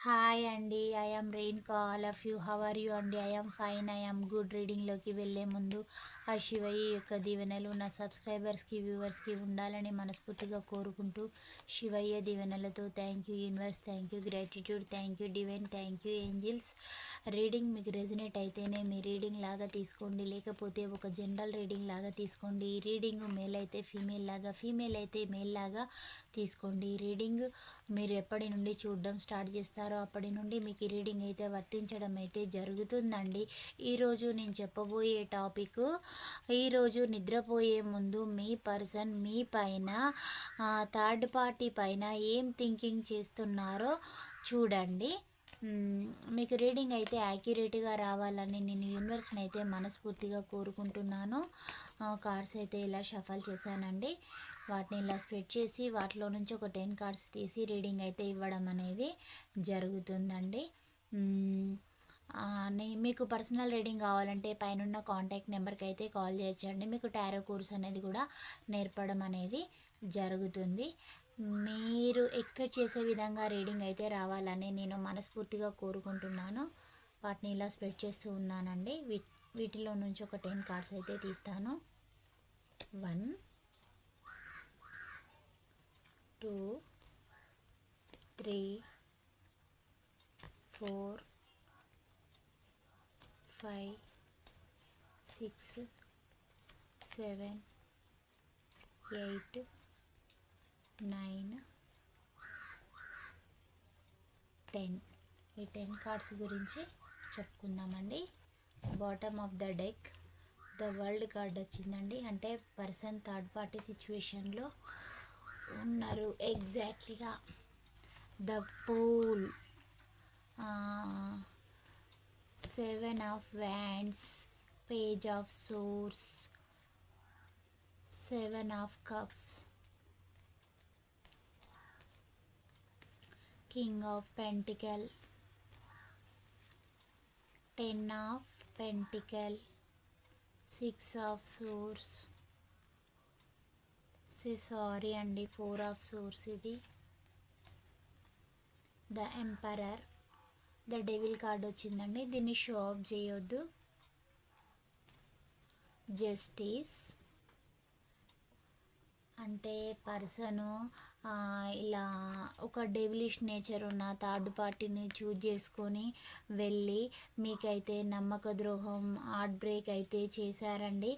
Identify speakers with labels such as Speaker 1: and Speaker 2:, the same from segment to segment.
Speaker 1: Hi అండి I rain call off you hour you అండి I fine I good రీడింగ్లోకి వెళ్ళే ముందు ఆ శివయ్య యొక్క దీవెనలు నా సబ్స్క్రైబర్స్కి వ్యూవర్స్కి ఉండాలని మనస్ఫూర్తిగా కోరుకుంటూ శివయ్య దీవెనలతో thank you universe thank you gratitude thank you divine thank you angels reading మీకు రెజినేట్ అయితేనే మీ రీడింగ్ లాగా తీసుకోండి. లేకపోతే ఒక జనరల్ రీడింగ్ లాగా తీసుకోండి. ఈ రీడింగ్ మేల్ అయితే ఫీమేల్ లాగా ఫీమేల్ అయితే మేల్ లాగా తీసుకోండి. ఈ రీడింగ్ మీరు ఎప్పటి నుండి చూడడం స్టార్ట్ చేస్తారో అప్పటి నుండి మీకు ఈ రీడింగ్ అయితే వర్తించడం అయితే జరుగుతుందండి. ఈరోజు నేను చెప్పబోయే టాపిక్ ఈరోజు నిద్రపోయే ముందు మీ పర్సన్ మీ పైన థర్డ్ పార్టీ పైన ఏం థింకింగ్ చేస్తున్నారో చూడండి. మీకు రీడింగ్ అయితే యాక్యురేట్గా రావాలని నేను యూనివర్స్ని అయితే మనస్ఫూర్తిగా కోరుకుంటున్నాను. కార్డ్స్ అయితే ఇలా షఫల్ చేశానండి. వాటిని ఇలా స్ప్రెడ్ చేసి వాటిలో నుంచి ఒక టెన్ కార్డ్స్ తీసి రీడింగ్ అయితే ఇవ్వడం అనేది జరుగుతుందండి. మీకు పర్సనల్ రీడింగ్ కావాలంటే పైన కాంటాక్ట్ నెంబర్కి అయితే కాల్ చేయొచ్చండి మీకు టారో కోర్స్ అనేది కూడా నేర్పడం అనేది జరుగుతుంది. మీరు ఎక్స్పెక్ట్ చేసే విధంగా రీడింగ్ అయితే రావాలని నేను మనస్ఫూర్తిగా కోరుకుంటున్నాను. వాటిని ఇలా స్ప్రెడ్ చేస్తూ ఉన్నానండి. వీ వీటిలో నుంచి ఒక టెన్ కార్డ్స్ అయితే తీస్తాను. One two three four five six seven eight nine ten. ఈ టెన్ కార్డ్స్ గురించి చెప్పుకుందామండి. Bottom of the deck. The world card వచ్చిందండి. అంటే పర్సన్ థర్డ్ పార్టీ సిచ్యువేషన్లో ఉన్నారు. ఎగ్జాక్ట్లీగా the fool. Seven of wands page of swords seven of cups. King of pentacle ten of pentacle six of swords. Sorry అండి four of swords ఇది. The emperor. The devil card వచ్చిందండి. దీన్ని show off చేయొద్దు. Justice. అంటే person ఇలా ఒక devilish nature ఉన్న third పార్టీని చూజ్ చేసుకొని వెళ్ళి మీకైతే నమ్మక ద్రోహం హార్ట్ బ్రేక్ అయితే చేశారండి.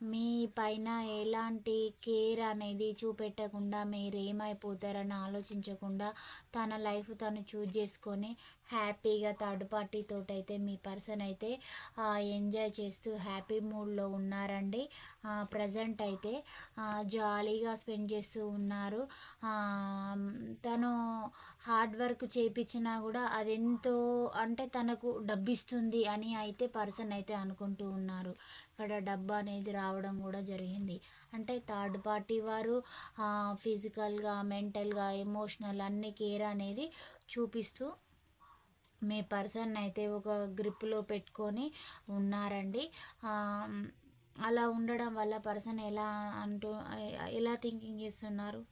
Speaker 1: మీ పైన ఎలాంటి కేర్ అనేది చూపెట్టకుండా మీరు ఏమైపోతారని ఆలోచించకుండా తన లైఫ్ తను చూజ్ చేసుకొని హ్యాపీగా థర్డ్ పార్టీతో అయితే మీ పర్సన్ అయితే ఎంజాయ్ చేస్తూ హ్యాపీ మూడ్లో ఉన్నారండి. ప్రజెంట్ అయితే జాలీగా స్పెండ్ చేస్తూ ఉన్నారు. తను హార్డ్ వర్క్ చేయించినా కూడా అదెంతో అంటే తనకు డబ్బిస్తుంది అని అయితే పర్సన్ అయితే అనుకుంటూ ఉన్నారు. అక్కడ డబ్బు అనేది రావడం కూడా జరిగింది. అంటే థర్డ్ పార్టీ వారు ఫిజికల్గా మెంటల్గా ఎమోషనల్ అన్ని కేర్ అనేది చూపిస్తూ మీ పర్సన్ అయితే ఒక గ్రిప్లో పెట్టుకొని ఉన్నారండి. అలా ఉండడం వల్ల పర్సన్ ఎలా అంటూ ఎలా థింకింగ్ చేస్తున్నారు?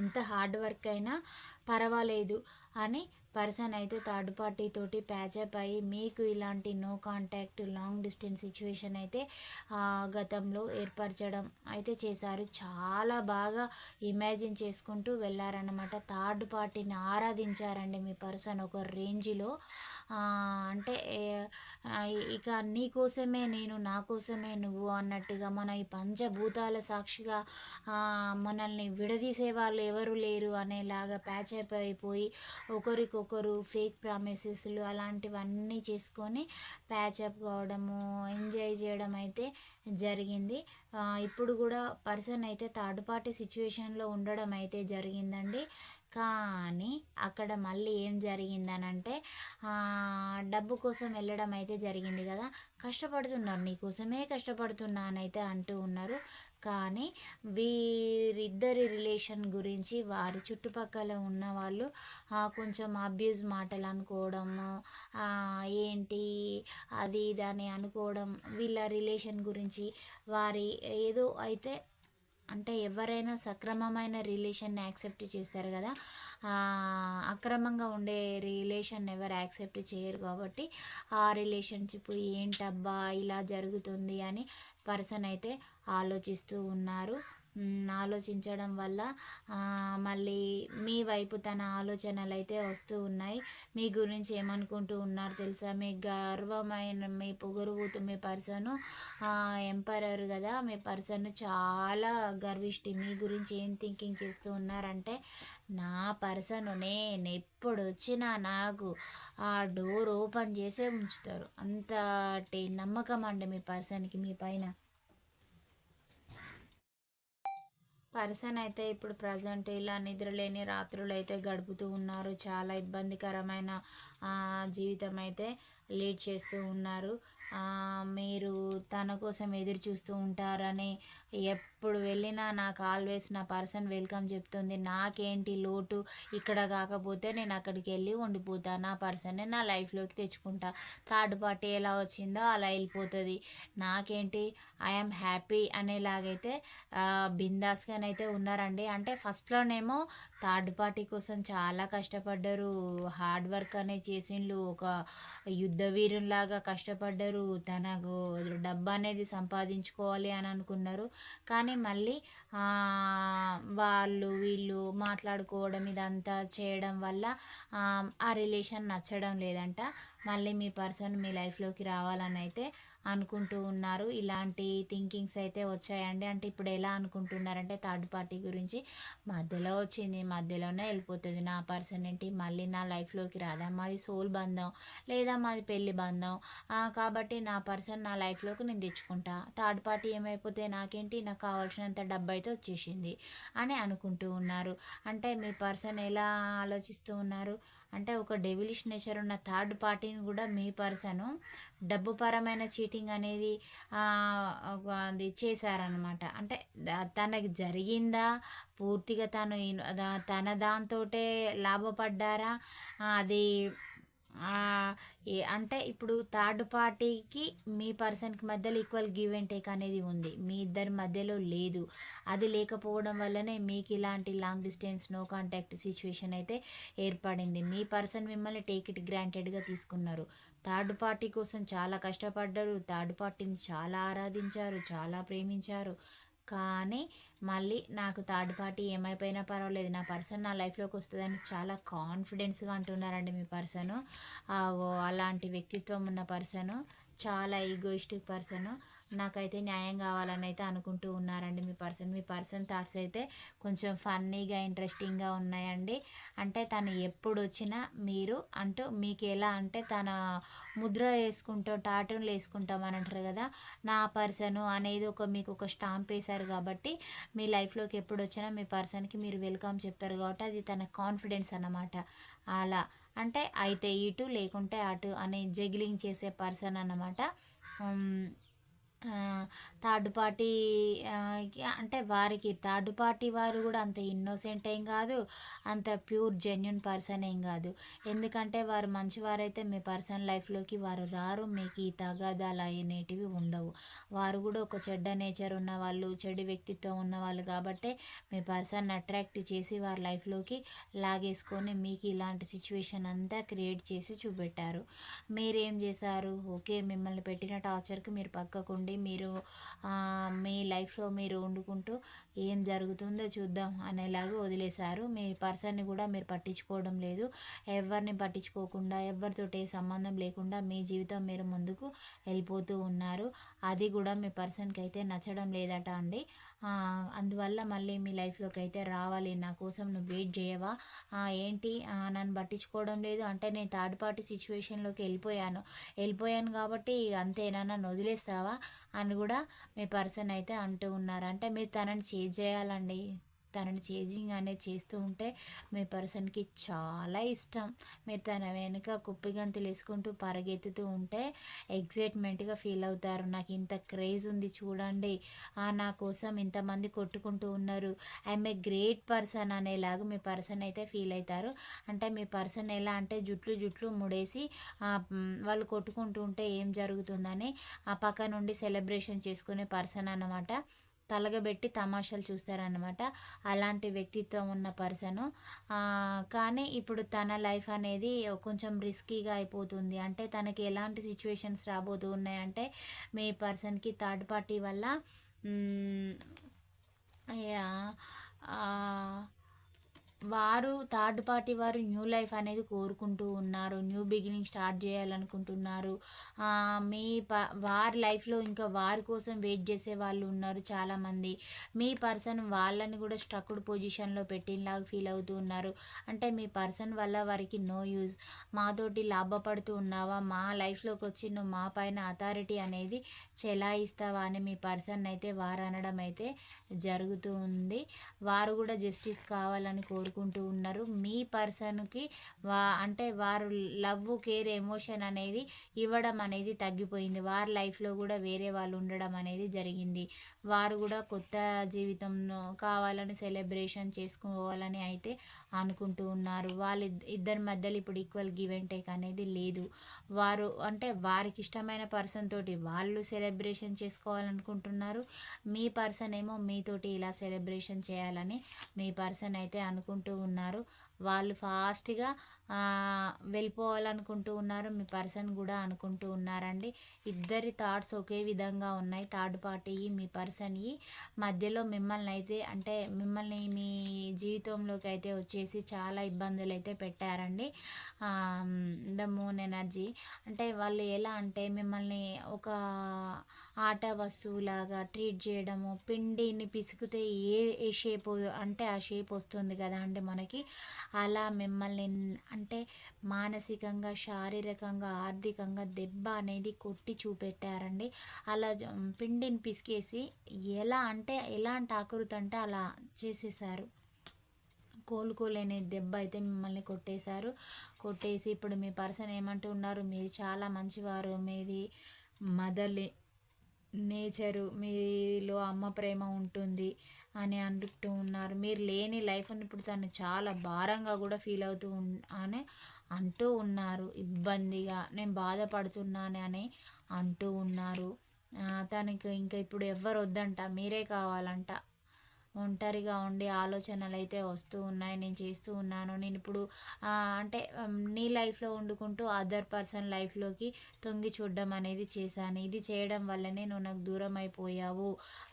Speaker 1: ఎంత హార్డ్ వర్క్ అయినా పర్వాలేదు. అని పర్సన్ అయితే థర్డ్ పార్టీ తోటి ప్యాచప్ అయ్యి మీకు ఇలాంటి no contact long distance situation అయితే గతంలో ఏర్పరచడం అయితే చేశారు. చాలా బాగా ఇమాజిన్ చేసుకుంటూ వెళ్ళారనమాట థర్డ్ పార్టీని ఆరాధించారండి మీ పర్సన్ ఒక రేంజ్లో. అంటే ఇక నీ కోసమే నేను నా కోసమే నువ్వు అన్నట్టుగా మన ఈ పంచభూతాల సాక్షిగా మనల్ని విడదీసే వాళ్ళు ఎవరు లేరు అనేలాగా ప్యాచప్ అయిపోయి ఒకరికొకరు ఫేక్ ప్రామిసెస్లు అలాంటివన్నీ చేసుకొని ప్యాచప్ కావడము ఎంజాయ్ చేయడం అయితే జరిగింది. ఇప్పుడు కూడా పర్సన్ అయితే థర్డ్ పార్టీ సిచ్యువేషన్లో ఉండడం అయితే జరిగిందండి. కానీ అక్కడ మళ్ళీ ఏం జరిగిందనంటే డబ్బు కోసం వెళ్ళడం అయితే జరిగింది కదా. కష్టపడుతున్నారు నీకోసమే కష్టపడుతున్నానైతే అంటూ ఉన్నారు. కానీ వీరిద్దరి రిలేషన్ గురించి వారి చుట్టుపక్కల ఉన్న వాళ్ళు కొంచెం అబ్యూజ్ మాటలు అనుకోవడము ఏంటి అది ఇది అని అనుకోవడం వీళ్ళ రిలేషన్ గురించి వారి ఏదో అయితే అంటే ఎవరైనా సక్రమమైన రిలేషన్ని యాక్సెప్ట్ చేస్తారు కదా అక్రమంగా ఉండే రిలేషన్ ఎవరు యాక్సెప్ట్ చేయరు కాబట్టి ఆ రిలేషన్షిప్ ఏంటబ్బా ఇలా జరుగుతుంది అని పర్సన్ అయితే ఆలోచిస్తూ ఉన్నారు. ఆలోచించడం వల్ల మళ్ళీ మీ వైపు తన ఆలోచనలు అయితే వస్తూ ఉన్నాయి. మీ గురించి ఏమనుకుంటూ ఉన్నారు తెలుసా? మీ గర్వమైన మీ పొగరుబోతు మీ పర్సను ఎంపరర్ కదా? మీ పర్సన్ చాలా గర్విష్టి. మీ గురించి ఏం థింకింగ్ చేస్తూ ఉన్నారంటే నా పర్సన్ నేను ఎప్పుడు వచ్చినా నాకు ఆ డోర్ ఓపెన్ చేసే ఉంచుతారు. అంతటి నమ్మకం అండి మీ పర్సన్కి మీ పైన. పర్సన్ అయితే ఇప్పుడు ప్రజెంట్ ఇలా నిద్రలేని రాత్రులు అయితే గడుపుతూ ఉన్నారు. చాలా ఇబ్బందికరమైన జీవితం అయితే లీడ్ చేస్తూ ఉన్నారు. మీరు తన కోసం ఎదురు చూస్తూ ఉంటారని ఎప్పుడు వెళ్ళినా నాకు ఆల్వేస్ నా పర్సన్ వెల్కమ్ చెప్తుంది. నాకేంటి లోటు? ఇక్కడ కాకపోతే నేను అక్కడికి వెళ్ళి ఉండిపోతా. నా పర్సన్నే నా లైఫ్లోకి తెచ్చుకుంటా. థర్డ్ పార్టీ ఎలా వచ్చిందో అలా వెళ్ళిపోతుంది. నాకేంటి? ఐఎమ్ హ్యాపీ అనేలాగైతే బిందాస్గానైతే ఉన్నారండి. అంటే ఫస్ట్లోనేమో థర్డ్ పార్టీ కోసం చాలా కష్టపడ్డారు. హార్డ్ వర్క్ అనేది చేసిండ్రు ఒక యుద్ధ వీరులాగా కష్టపడ్డారు. తనకు డబ్బు అనేది సంపాదించుకోవాలి అని అనుకున్నారు. కానీ మళ్ళీ వాళ్ళు వీళ్ళు మాట్లాడుకోవడం ఇదంతా చేయడం వల్ల ఆ రిలేషన్ నచ్చడం లేదంట. మళ్ళీ మీ పర్సన్ మీ లైఫ్లోకి రావాలని అయితే అనుకుంటూ ఉన్నారు. ఇలాంటి థింకింగ్స్ అయితే వచ్చాయండి. అంటే ఇప్పుడు ఎలా అనుకుంటున్నారంటే థర్డ్ పార్టీ గురించి. మధ్యలో వచ్చింది మధ్యలోనే వెళ్ళిపోతుంది. నా పర్సన్ ఏంటి మళ్ళీ నా లైఫ్లోకి రాదా? మాది సోల్ బంధం లేదా మాది పెళ్ళి బంధం? కాబట్టి నా పర్సన్ నా లైఫ్లోకి నేను తెచ్చుకుంటా. థర్డ్ పార్టీ ఏమైపోతే నాకేంటి నాకు కావాల్సినంత డబ్బు అయితే వచ్చేసింది అని అనుకుంటూ ఉన్నారు. అంటే మీ పర్సన్ ఎలా ఆలోచిస్తూ ఉన్నారు? అంటే ఒక డెవిలిష్ నేచర్ ఉన్న థర్డ్ పార్టీని కూడా మీ పర్సన్ డబ్బు పరమైన చీటింగ్ అనేది ఒక అది చేశారనమాట అంటే తనకి జరిగిందా? పూర్తిగా తను తన దాంతోటే లాభపడ్డారా? అది అంటే ఇప్పుడు థర్డ్ పార్టీకి మీ పర్సన్కి మధ్యలో ఈక్వల్ గివ్ అండ్ టేక్ అనేది ఉంది. మీ ఇద్దరి మధ్యలో లేదు. అది లేకపోవడం వల్లనే మీకు ఇలాంటి long distance no contact situation అయితే ఏర్పడింది. మీ పర్సన్ మిమ్మల్ని టేక్ ఇట్ గ్రాంటెడ్గా తీసుకున్నారు. థర్డ్ పార్టీ కోసం చాలా కష్టపడ్డారు. థర్డ్ పార్టీని చాలా ఆరాధించారు. చాలా ప్రేమించారు. కానీ మళ్ళీ నాకు థర్డ్ పార్టీ ఏమైపోయినా పర్వాలేదు. నా పర్సన్ నా లైఫ్లోకి వస్తుందని చాలా కాన్ఫిడెన్స్గా అంటున్నారండి మీ పర్సను. అలాంటి వ్యక్తిత్వం ఉన్న పర్సను చాలా ఈగోయిస్టిక్ పర్సను. నాకైతే న్యాయం కావాలని అయితే అనుకుంటూ ఉన్నారండి మీ పర్సన్. మీ పర్సన్ థాట్స్ అయితే కొంచెం ఫన్నీగా ఇంట్రెస్టింగ్గా ఉన్నాయండి. అంటే తను ఎప్పుడు వచ్చినా మీరు అంటూ మీకు ఎలా అంటే తన ముద్ర వేసుకుంటాం టాటూన్లు వేసుకుంటాం అని అంటారు కదా నా పర్సను అనేది ఒక మీకు ఒక స్టాంప్ వేశారు కాబట్టి మీ లైఫ్లోకి ఎప్పుడు వచ్చినా మీ పర్సన్కి మీరు వెల్కమ్ చెప్తారు కాబట్టి అది తన కాన్ఫిడెన్స్ అన్నమాట. అలా. అంటే అయితే ఇటు లేకుంటే అటు అనే జగిలింగ్ చేసే పర్సన్ అన్నమాట. థర్డ్ పార్టీ అంటే వారికి థర్డ్ పార్టీ వారు కూడా అంత ఇన్నోసెంట్ ఏం కాదు అంత ప్యూర్ జెన్యున్ పర్సన్ ఏం కాదు. ఎందుకంటే వారు మంచివారైతే మీ పర్సన్ లైఫ్లోకి వారు రారు మీకు ఈ తగాదాలు అనేటివి ఉండవు. వారు కూడా ఒక చెడ్డ నేచర్ ఉన్న వాళ్ళు చెడు వ్యక్తిత్వం ఉన్న వాళ్ళు కాబట్టి మీ పర్సన్ అట్రాక్ట్ చేసి వారి లైఫ్లోకి లాగేసుకొని మీకు ఇలాంటి సిచ్యువేషన్ అంతా క్రియేట్ చేసి చూపెట్టారు. మీరేం చేశారు? ఓకే మిమ్మల్ని పెట్టిన టార్చర్కి మీరు పక్కకుండా మీరు మీ లైఫ్లో మీరు వండుకుంటూ ఏం జరుగుతుందో చూద్దాం అనేలాగా వదిలేశారు. మీ పర్సన్ని కూడా మీరు పట్టించుకోవడం లేదు. ఎవరిని పట్టించుకోకుండా ఎవరితోటి ఏ సంబంధం లేకుండా మీ జీవితం మీరు ముందుకు వెళ్ళిపోతూ ఉన్నారు. అది కూడా మీ పర్సన్కి అయితే నచ్చడం లేదట అండి. అందువల్ల మళ్ళీ మీ లైఫ్లోకి అయితే రావాలి. నా కోసం నువ్వు వెయిట్ చేయవా? ఏంటి? నన్ను పట్టించుకోవడం లేదు అంటే నేను థర్డ్ పార్టీ సిచ్యువేషన్లోకి వెళ్ళిపోయాను. వెళ్ళిపోయాను కాబట్టి అంతేనా? నన్ను వదిలేస్తావా? అని కూడా మీ పర్సన్ అయితే అంటూ ఉన్నారు. అంటే మీరు తనని చే చేంజ్ చేయాలండి? తనని చేంజింగ్ అనేది చేస్తూ ఉంటే మీ పర్సన్కి చాలా ఇష్టం. మీరు తన వెనుక కుప్పిగంతులు వేసుకుంటూ పరిగెత్తుతూ ఉంటే ఎగ్జైట్మెంట్గా ఫీల్ అవుతారు. నాకు ఇంత క్రేజ్ ఉంది చూడండి. నా కోసం ఇంతమంది కొట్టుకుంటూ ఉన్నారు. ఐఎమ్ ఏ గ్రేట్ పర్సన్ అనేలాగా మీ పర్సన్ అయితే ఫీల్ అవుతారు. అంటే మీ పర్సన్ ఎలా అంటే జుట్లు జుట్లు ముడేసి వాళ్ళు కొట్టుకుంటూ ఉంటే ఏం జరుగుతుందని ఆ పక్క నుండి సెలబ్రేషన్ చేసుకునే పర్సన్ అన్నమాట. తలగబెట్టి తమాషాలు చూస్తారనమాట అలాంటి వ్యక్తిత్వం ఉన్న పర్సను. కానీ ఇప్పుడు తన లైఫ్ అనేది కొంచెం రిస్కీగా అయిపోతుంది. అంటే తనకి ఎలాంటి సిచ్యువేషన్స్ రాబోతూ ఉన్నాయంటే మీ పర్సన్కి థర్డ్ పార్టీ వల్ల వారు థర్డ్ పార్టీ వారు న్యూ లైఫ్ అనేది కోరుకుంటూ ఉన్నారు. న్యూ బిగినింగ్ స్టార్ట్ చేయాలనుకుంటున్నారు. మీ ప వారి లైఫ్లో ఇంకా వారి కోసం వెయిట్ చేసే వాళ్ళు ఉన్నారు చాలామంది. మీ పర్సన్ వాళ్ళని కూడా స్ట్రక్డ్ పొజిషన్లో పెట్టినలాగా ఫీల్ అవుతూ ఉన్నారు. అంటే మీ పర్సన్ వల్ల వారికి నో యూజ్. మాతోటి లాభపడుతూ ఉన్నావా? మా లైఫ్లోకి వచ్చి నువ్వు మా పైన అథారిటీ అనేది చెలాయిస్తావా అని మీ పర్సన్ అయితే వారు అనడం అయితే జరుగుతూ ఉంది. వారు కూడా జస్టిస్ కావాలని కోరుకుంటూ ఉన్నారు. మీ పర్సన్కి వా అంటే వారు లవ్ కేర్ ఎమోషన్ అనేది ఇవ్వడం అనేది తగ్గిపోయింది. వారి లైఫ్లో కూడా వేరే వాళ్ళు ఉండడం అనేది జరిగింది. వారు కూడా కొత్త జీవితం కావాలని సెలబ్రేషన్ చేసుకోవాలని అయితే అనుకుంటూ ఉన్నారు. వాళ్ళ ఇద్దరి మధ్యలో ఇప్పుడు ఈక్వల్ గివ్ అండ్ టేక్ అనేది లేదు. వారు అంటే వారికి ఇష్టమైన పర్సన్ తోటి వాళ్ళు సెలబ్రేషన్ చేసుకోవాలనుకుంటున్నారు. మీ పర్సన్ ఏమో మీతోటి ఇలా సెలబ్రేషన్ చేయాలని మీ పర్సన్ అయితే అనుకుంటూ ఉన్నారు. వాళ్ళు ఫాస్ట్గా వెళ్ళిపోవాలనుకుంటూ ఉన్నారు. మీ పర్సన్ కూడా అనుకుంటూ ఉన్నారండి. ఇద్దరి థాట్స్ ఒకే విధంగా ఉన్నాయి. థర్డ్ పార్టీ మీ పర్సన్వి మధ్యలో మిమ్మల్ని అయితే అంటే మిమ్మల్ని మీ జీవితంలోకి అయితే వచ్చేసి చాలా ఇబ్బందులు అయితే పెట్టారండి. The moon energy. అంటే వాళ్ళు ఎలా అంటే మిమ్మల్ని ఒక ఆట వస్తువులాగా ట్రీట్ చేయడము పిండిని పిసికితే ఏ ఏ షేప్ అంటే ఆ షేప్ వస్తుంది కదా అండి మనకి. అలా మిమ్మల్ని అంటే మానసికంగా శారీరకంగా ఆర్థికంగా దెబ్బ అనేది కొట్టి చూపెట్టారండి. అలా పిండిని పిసికేసి ఎలా అంటే ఎలాంటి ఆకృతి అంటే అలా చేసేసారు కోలుకోలేని దెబ్బ అయితే మిమ్మల్ని కొట్టేశారు. కొట్టేసి ఇప్పుడు మీ పర్సన్ ఏమంటూ ఉన్నారు మీరు చాలా మంచివారు. మీది మదర్లీ నేచరు మీలో అమ్మ ప్రేమ ఉంటుంది అని అంటూ ఉన్నారు. మీరు లేని లైఫ్ని ఇప్పుడు తను చాలా భారంగా కూడా ఫీల్ అవుతూ అని అంటూ ఉన్నారు. ఇబ్బందిగా నేను బాధపడుతున్నాను అని అంటూ ఉన్నారు. తనకు ఇంకా ఇప్పుడు ఎవ్వరు వద్దంట మీరే కావాలంట. ఒంటరిగా ఉండే ఆలోచనలు అయితే వస్తూ ఉన్నాయి. నేను చేస్తూ ఉన్నాను. నేను ఇప్పుడు అంటే నీ లైఫ్లో వండుకుంటూ అదర్ పర్సన్ లైఫ్లోకి తొంగి చూడడం అనేది చేశాను. ఇది చేయడం వల్లనే నువ్వు నాకు దూరం అయిపోయావు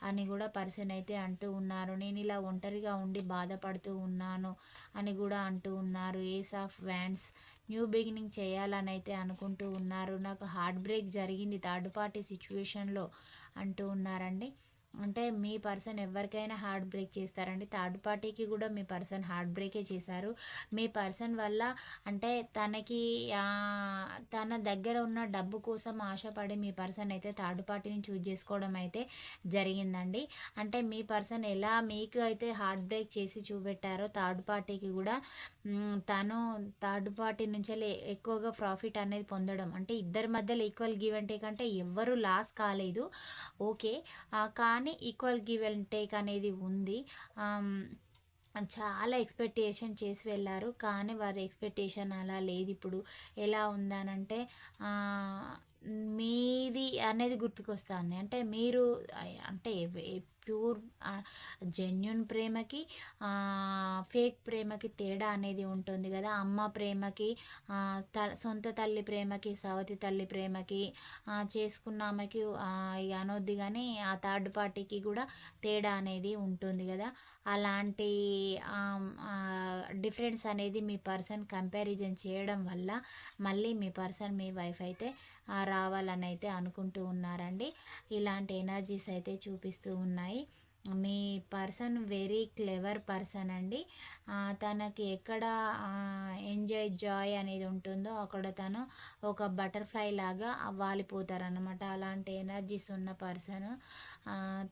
Speaker 1: అని కూడా పర్సన్ అయితే అంటూ ఉన్నారు. నేను ఇలా ఒంటరిగా ఉండి బాధపడుతూ ఉన్నాను అని కూడా అంటూ ఉన్నారు. Ace of wands new beginning చేయాలని అయితే అనుకుంటూ ఉన్నారు. నాకు హార్ట్ బ్రేక్ జరిగింది. థర్డ్ పార్టీ సిచ్యువేషన్లో అంటూ ఉన్నారండి. అంటే మీ పర్సన్ ఎవరికైనా హార్ట్ బ్రేక్ చేస్తారండి. థర్డ్ పార్టీకి కూడా మీ పర్సన్ హార్ట్ బ్రేకే చేశారు. మీ పర్సన్ వల్ల అంటే తనకి తన దగ్గర ఉన్న డబ్బు కోసం ఆశపడి మీ పర్సన్ అయితే థర్డ్ పార్టీని చూజ్ చేసుకోవడం అయితే జరిగిందండి. అంటే మీ పర్సన్ ఎలా మీకు అయితే హార్ట్ బ్రేక్ చేసి చూపెట్టారో థర్డ్ పార్టీకి కూడా తను థర్డ్ పార్టీ నుంచి ఎక్కువగా ప్రాఫిట్ అనేది పొందడం. అంటే ఇద్దరి మధ్యలో ఈక్వల్ గివ్ అండ్ టేక్ అంటే ఎవ్వరు లాస్ కాలేదు. ఓకే. కానీ కానీ ఈక్వల్ గివ్ అండ్ టేక్ అనేది ఉంది. చాలా ఎక్స్పెక్టేషన్ చేసి వెళ్ళారు. కానీ వారి ఎక్స్పెక్టేషన్ అలా లేదు ఇప్పుడు. ఎలా ఉందనంటే మీది అనేది గుర్తుకొస్తుంది. అంటే మీరు అంటే ప్యూర్ జెన్యున్ ప్రేమకి ఫేక్ ప్రేమకి తేడా అనేది ఉంటుంది కదా. అమ్మ ప్రేమకి త సొంత తల్లి ప్రేమకి సవతి తల్లి ప్రేమకి చేసుకున్నామకి అనొద్ది కానీ ఆ థర్డ్ పార్టీకి కూడా తేడా అనేది ఉంటుంది కదా. అలాంటి డిఫరెన్స్ అనేది మీ పర్సన్ కంపారిజన్ చేయడం వల్ల మళ్ళీ మీ పర్సన్ మీ వైఫ్ అయితే రావాలని అయితే అనుకుంటూ ఉన్నారండి. ఇలాంటి ఎనర్జీస్ అయితే చూపిస్తూ ఉన్నాయి. మీ పర్సన్ వెరీ క్లెవర్ పర్సన్ అండి. తనకి ఎక్కడ ఎంజాయ్ జాయ్ అనేది ఉంటుందో అక్కడ తను ఒక బటర్ఫ్లై లాగా వాలిపోతారనమాట అలాంటి ఎనర్జీస్ ఉన్న పర్సన్.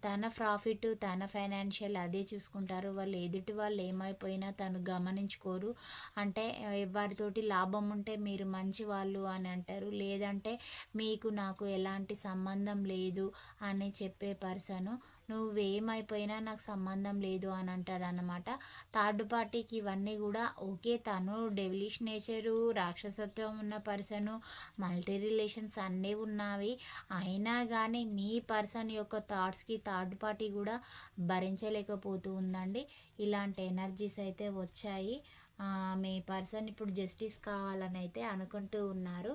Speaker 1: తన ప్రాఫిట్ తన ఫైనాన్షియల్ అదే చూసుకుంటారు. వాళ్ళు ఎదుటి వాళ్ళు ఏమైపోయినా తను గమనించుకోరు. అంటే ఎవరితోటి లాభం ఉంటే మీరు మంచి వాళ్ళు అని అంటారు. లేదంటే మీకు నాకు ఎలాంటి సంబంధం లేదు అని చెప్పే పర్సను నువ్వేమైపోయినా నాకు సంబంధం లేదు అని అంటాడు అన్నమాట థర్డ్ పార్టీకి ఇవన్నీ కూడా ఓకే తను డెవిలిష్ నేచరు రాక్షసత్వం ఉన్న పర్సను మల్టీ రిలేషన్స్ అన్నీ ఉన్నవి. అయినా కానీ మీ పర్సన్ యొక్క థాట్స్కి థర్డ్ పార్టీ కూడా భరించలేకపోతూ ఉందండి. ఇలాంటి ఎనర్జీస్ అయితే వచ్చాయి. మీ పర్సన్ ఇప్పుడు జస్టిస్ కావాలని అయితే అనుకుంటూ ఉన్నారు.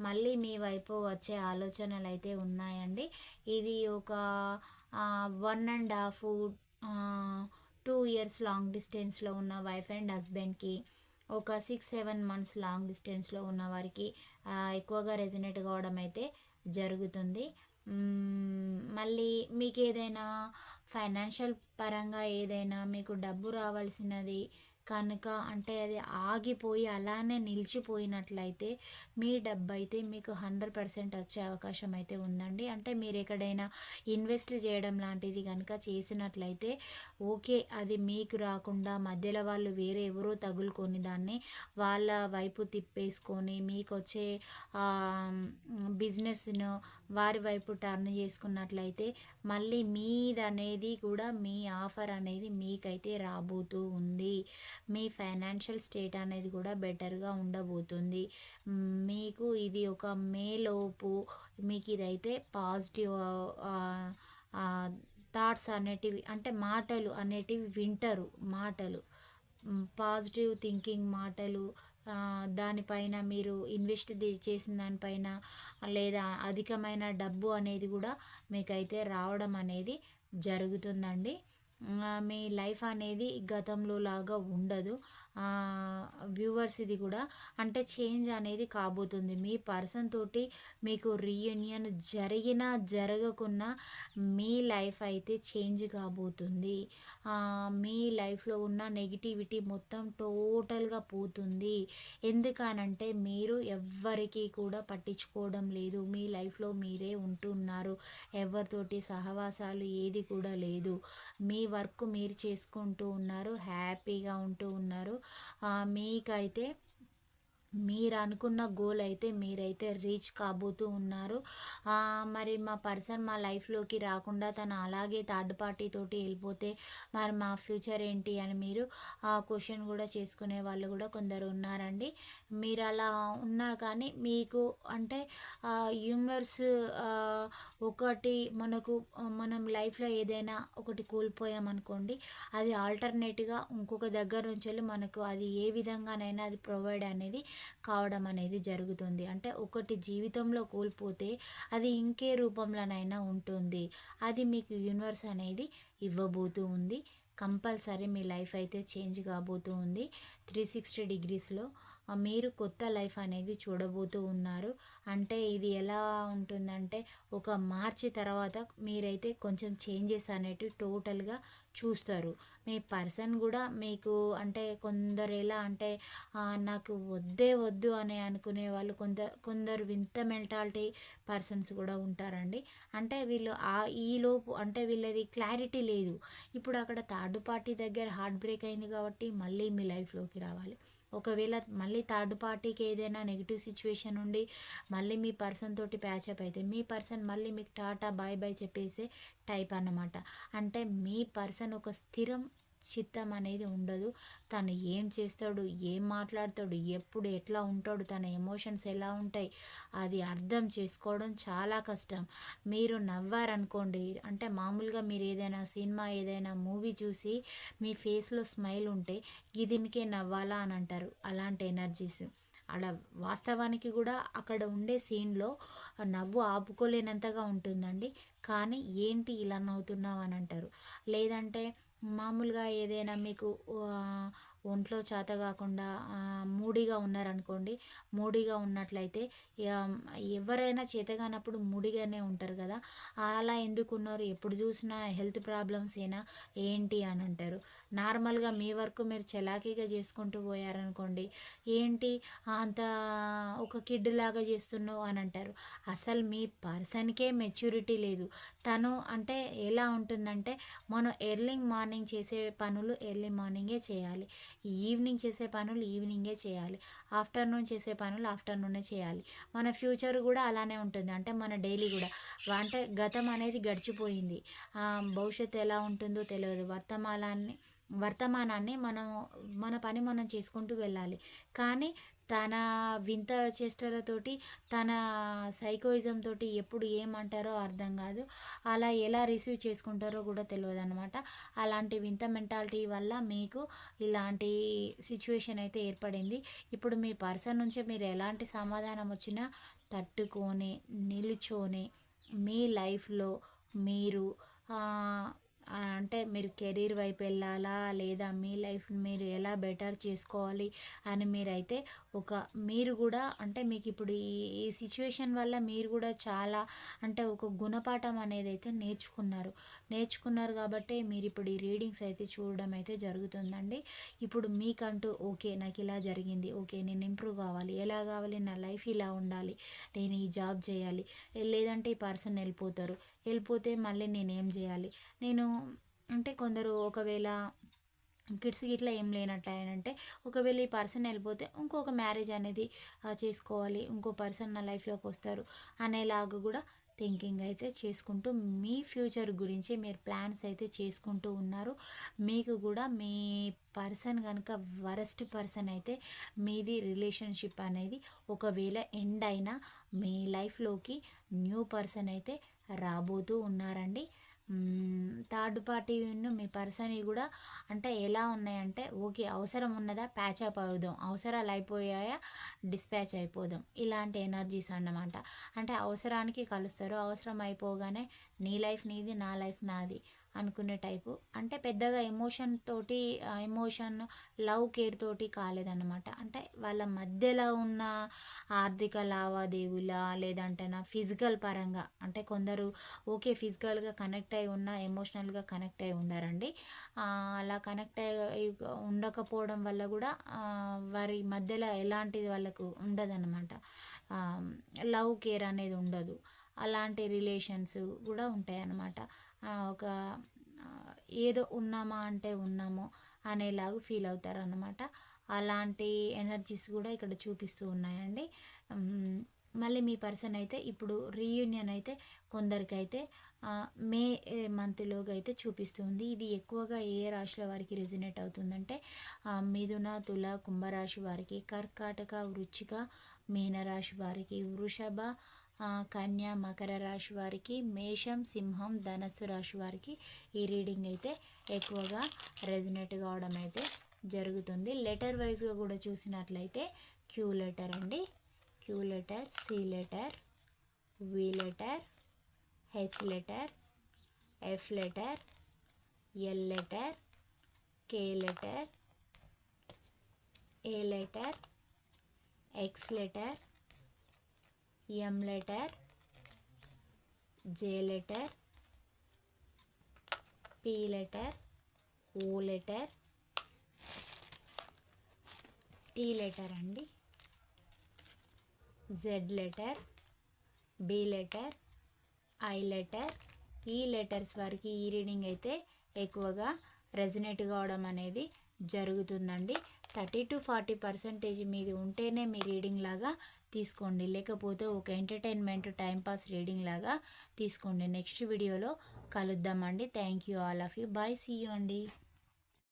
Speaker 1: మళ్ళీ మీ వైపు వచ్చే ఆలోచనలు అయితే ఉన్నాయండి. ఇది ఒక one and half two years long డిస్టెన్స్లో ఉన్న వైఫ్ అండ్ హస్బెండ్కి ఒక సిక్స్ సెవెన్ మంత్స్ లాంగ్ డిస్టెన్స్లో ఉన్న వారికి ఎక్కువగా రెజినేట్ కావడం అయితే జరుగుతుంది. మళ్ళీ మీకు ఏదైనా ఫైనాన్షియల్ పరంగా ఏదైనా మీకు డబ్బు రావాల్సినది కనుక అంటే అది ఆగిపోయి అలానే నిలిచిపోయినట్లయితే మీ డబ్బు అయితే మీకు హండ్రెడ్ పర్సెంట్ వచ్చే అవకాశం అయితే ఉందండి. అంటే మీరు ఎక్కడైనా ఇన్వెస్ట్ చేయడం లాంటిది కనుక చేసినట్లయితే ఓకే అది మీకు రాకుండా మధ్యలో వాళ్ళు వేరే ఎవరో తగులుకొని దాన్ని వాళ్ళ వైపు తిప్పేసుకొని మీకు వచ్చే బిజినెస్ను వారి వైపు టర్న్ చేసుకున్నట్లయితే మళ్ళీ మీది అనేది కూడా మీ ఆఫర్ అనేది మీకైతే రాబోతూ ఉంది. మీ ఫైనాన్షియల్ స్టేట్ అనేది కూడా బెటర్గా ఉండబోతుంది. మీకు ఇది ఒక మేలోపు మీకు ఇదైతే పాజిటివ్ థాట్స్ అనేటివి అంటే మాటలు అనేటివి వింటారు మాటలు. పాజిటివ్ థింకింగ్ మాటలు దానిపైన మీరు ఇన్వెస్ట్ చేసిన దానిపైన లేదా అధికమైన డబ్బు అనేది కూడా మీకైతే రావడం అనేది జరుగుతుందండి. మీ లైఫ్ అనేది గతంలో లాగా ఉండదు. వ్యూవర్స్ ఇది కూడా. అంటే చేంజ్ అనేది కాబోతుంది. మీ పర్సన్ తోటి మీకు రీయూనియన్ జరిగినా జరగకున్నా మీ లైఫ్ అయితే చేంజ్ కాబోతుంది. మీ లైఫ్లో ఉన్న నెగిటివిటీ మొత్తం టోటల్గా పోతుంది. ఎందుకనంటే మీరు ఎవ్వరికి కూడా పట్టించుకోవడం లేదు. మీ లైఫ్లో మీరే ఉంటున్నారు. ఎవరితోటి సహవాసాలు ఏది కూడా లేదు. మీ వర్క్ మీరు చేసుకుంటూ ఉన్నారు. హ్యాపీగా ఉంటూ ఉన్నారు. మీకైతే మీరు అనుకున్న గోల్ అయితే మీరైతే రీచ్ కాబోతూ ఉన్నారు. మరి మా పర్సన్ మా లైఫ్లోకి రాకుండా తను అలాగే థర్డ్ పార్టీ తోటి వెళ్ళిపోతే మరి మా ఫ్యూచర్ ఏంటి అని మీరు ఆ క్వశ్చన్ కూడా చేసుకునే వాళ్ళు కూడా కొందరు ఉన్నారండి. మీరు అలా ఉన్నా కానీ మీకు అంటే యూనివర్స్ ఒకటి మనకు మనం లైఫ్లో ఏదైనా ఒకటి కోల్పోయామనుకోండి అది ఆల్టర్నేట్గా ఇంకొక దగ్గర నుంచి వెళ్ళి మనకు అది ఏ విధంగానైనా అది ప్రొవైడ్ అనేది కావడం అనేది జరుగుతుంది. అంటే ఒకటి జీవితంలో కోల్పోతే అది ఇంకే రూపంలోనైనా ఉంటుంది. అది మీకు యూనివర్స్ అనేది ఇవ్వబోతూ ఉంది. కంపల్సరీ మీ లైఫ్ అయితే చేంజ్ కాబోతూ ఉంది. త్రీ సిక్స్టీ డిగ్రీస్లో మీరు కొత్త లైఫ్ అనేది చూడబోతూ ఉన్నారు. అంటే ఇది ఎలా ఉంటుందంటే ఒక మార్చి తర్వాత మీరైతే కొంచెం చేంజెస్ అనేటివి టోటల్గా చూస్తారు. మీ పర్సన్ కూడా మీకు అంటే కొందరు ఎలా అంటే నాకు వద్దే వద్దు అని అనుకునే వాళ్ళు కొంత కొందరు వింత మెంటాలిటీ పర్సన్స్ కూడా ఉంటారండి. అంటే వీళ్ళు ఆ ఈలోపు అంటే వీళ్ళది క్లారిటీ లేదు. ఇప్పుడు అక్కడ థర్డ్ పార్టీ దగ్గర హార్ట్ బ్రేక్ అయింది కాబట్టి మళ్ళీ మీ లైఫ్లోకి రావాలి. ఒకవేళ మళ్ళీ థర్డ్ పార్టీకి ఏదైనా నెగిటివ్ సిచ్యువేషన్ ఉండి మళ్ళీ మీ పర్సన్ తోటి ప్యాచప్ అయితే మీ పర్సన్ మళ్ళీ మీకు టాటా బాయ్ బాయ్ చెప్పేసే టైప్ అన్నమాట. అంటే మీ పర్సన్ ఒక స్థిరం చిత్తం అనేది ఉండదు. తను ఏం చేస్తాడు ఏం మాట్లాడతాడు ఎప్పుడు ఎట్లా ఉంటాడు తన ఎమోషన్స్ ఎలా ఉంటాయి అది అర్థం చేసుకోవడం చాలా కష్టం. మీరు నవ్వారనుకోండి అంటే మామూలుగా మీరు ఏదైనా సినిమా ఏదైనా మూవీ చూసి మీ ఫేస్లో స్మైల్ ఉంటే దీనికే నవ్వాలా అని అంటారు. అలాంటి ఎనర్జీస్. అలా వాస్తవానికి కూడా అక్కడ ఉండే సీన్లో నవ్వు ఆపుకోలేనంతగా ఉంటుందండి. కానీ ఏంటి ఇలా నవ్వుతున్నావు అని అంటారు. లేదంటే మామూలుగా ఏదైనా మీకు ఒంట్లో చేత కాకుండా మూడిగా ఉన్నారనుకోండి మూడిగా ఉన్నట్లయితే ఎవరైనా చేతగానప్పుడు మూడిగానే ఉంటారు కదా. అలా ఎందుకున్నారు ఎప్పుడు చూసినా హెల్త్ ప్రాబ్లమ్స్ అయినా ఏంటి అని అంటారు. నార్మల్గా మీ వరకు మీరు చలాకీగా చేసుకుంటూ పోయారనుకోండి ఏంటి అంత ఒక కిడ్ లాగా చేస్తున్నావు అని అంటారు. అసలు మీ పర్సన్కే మెచ్యూరిటీ లేదు. తను అంటే ఎలా ఉంటుందంటే మనం ఎర్లీ మార్నింగ్ చేసే పనులు ఎర్లీ మార్నింగే చేయాలి. ఈవినింగ్ చేసే పనులు ఈవినింగే చేయాలి. ఆఫ్టర్నూన్ చేసే పనులు ఆఫ్టర్నూనే చేయాలి. మన ఫ్యూచర్ కూడా అలానే ఉంటుంది. అంటే మన డైలీ కూడా. అంటే గతం అనేది గడిచిపోయింది. భవిష్యత్తు ఎలా ఉంటుందో తెలియదు. వర్తమానాన్ని వర్తమానాన్ని మనం మన పని మనం చేసుకుంటూ వెళ్ళాలి. కానీ తన వింత చేష్టలతోటి తన సైకోయిజం తోటి ఎప్పుడు ఏమంటారో అర్థం కాదు. అలా ఎలా రిసీవ్ చేసుకుంటారో కూడా తెలియదు అనమాట అలాంటి వింత మెంటాలిటీ వల్ల మీకు ఇలాంటి సిచ్యువేషన్ అయితే ఏర్పడింది. ఇప్పుడు మీ పర్సన్ నుంచి మీరు ఎలాంటి సమాధానం వచ్చినా తట్టుకొని నిలుచొని మీ లైఫ్లో మీరు అంటే మీరు కెరీర్ వైపు వెళ్ళాలా? లేదా మీ లైఫ్ మీరు ఎలా బెటర్ చేసుకోవాలి? అని మీరైతే ఒక మీరు కూడా అంటే మీకు ఇప్పుడు ఈ సిచ్యువేషన్ వల్ల మీరు కూడా చాలా అంటే ఒక గుణపాఠం అనేది అయితే నేర్చుకున్నారు. నేర్చుకున్నారు కాబట్టి మీరు ఇప్పుడు ఈ రీడింగ్స్ అయితే చూడడం అయితే జరుగుతుందండి. ఇప్పుడు మీకంటూ ఓకే నాకు ఇలా జరిగింది ఓకే నేను ఇంప్రూవ్ కావాలి ఎలా కావాలి నా లైఫ్ ఇలా ఉండాలి నేను ఈ జాబ్ చేయాలి లేదంటే ఈ పర్సన్ వెళ్ళిపోతారు. వెళ్ళిపోతే మళ్ళీ నేనేం చేయాలి? నేను అంటే కొందరు ఒకవేళ కిడ్స్ ఇట్లా ఏం లేనట్లయినంటే ఒకవేళ ఈ పర్సన్ వెళ్ళిపోతే ఇంకొక మ్యారేజ్ అనేది చేసుకోవాలి. ఇంకో పర్సన్ నా లైఫ్లోకి వస్తారు అనేలాగా కూడా థింకింగ్ అయితే చేసుకుంటూ మీ ఫ్యూచర్ గురించి మీరు ప్లాన్స్ అయితే చేసుకుంటూ ఉన్నారు. మీకు కూడా మీ పర్సన్ కనుక వరస్ట్ పర్సన్ అయితే మీది రిలేషన్షిప్ అనేది ఒకవేళ ఎండ్ అయినా మీ లైఫ్లోకి న్యూ పర్సన్ అయితే రాబోతూ ఉన్నారండి. థర్డ్ పార్టీ మీ పర్సన్ కూడా అంటే ఎలా ఉన్నాయంటే ఓకే అవసరం ఉన్నదా ప్యాచ్ అప్ అవుదాం అవసరాలు అయిపోయాయా డిస్పాచ్ అయిపోదాం ఇలాంటి ఎనర్జీస్ అన్నమాట. అంటే అవసరానికి కలుస్తారు అవసరం అయిపోగానే నీ లైఫ్ నీది నా లైఫ్ నాది. అనుకునే టైపు. అంటే పెద్దగా ఎమోషన్ తోటి ఎమోషన్ లవ్ కేర్ తోటి కాలేదన్నమాట. అంటే వాళ్ళ మధ్యలో ఉన్న ఆర్థిక లావాదేవీల లేదంటే నా ఫిజికల్ పరంగా. అంటే కొందరు ఓకే ఫిజికల్గా కనెక్ట్ అయి ఉన్న ఎమోషనల్గా కనెక్ట్ అయి ఉండారండి. అలా కనెక్ట్ అయి ఉండకపోవడం వల్ల కూడా వారి మధ్యలో ఎలాంటిది వాళ్ళకు ఉండదన్నమాట. లవ్ కేర్ అనేది ఉండదు. అలాంటి రిలేషన్స్ కూడా ఉంటాయి అన్నమాట ఒక ఏదో ఉన్నామా అంటే ఉన్నాము అనేలాగా ఫీల్ అవుతారు అన్నమాట అలాంటి ఎనర్జీస్ కూడా ఇక్కడ చూపిస్తూ ఉన్నాయండి. మళ్ళీ మీ పర్సన్ అయితే ఇప్పుడు రీయూనియన్ అయితే కొందరికైతే మే మంత్లోగా అయితే చూపిస్తుంది ఇది ఎక్కువగా ఏ రాశుల వారికి రెజినేట్ అవుతుందంటే మిథున తుల కుంభరాశి వారికి కర్కాటక వృచ్చిక మీనరాశి వారికి వృషభ కన్యా మకర రాశి వారికి మేషం సింహం ధనస్సు రాశి వారికి ఈ రీడింగ్ అయితే ఎక్కువగా రెజినేట్ కావడం అయితే జరుగుతుంది. లెటర్ వైజ్గా కూడా చూసినట్లయితే క్యూ లెటర్ అండి. Q letter C letter V letter H letter F letter L letter K letter A letter X letter M letter J letter P letter O letter T letter అండి. Z letter B letter I letter E letters వారికి ఈ reading అయితే ఎక్కువగా resonate కావడం అనేది జరుగుతుందండి. Thirty to forty percentage మీది ఉంటేనే మీ రీడింగ్ లాగా తీసుకోండి. లేకపోతే ఒక ఎంటర్టైన్మెంట్ టైంపాస్ రీడింగ్ లాగా తీసుకోండి. నెక్స్ట్ వీడియోలో కలుద్దామండి. Thank you all of you. Bye. See you అండి.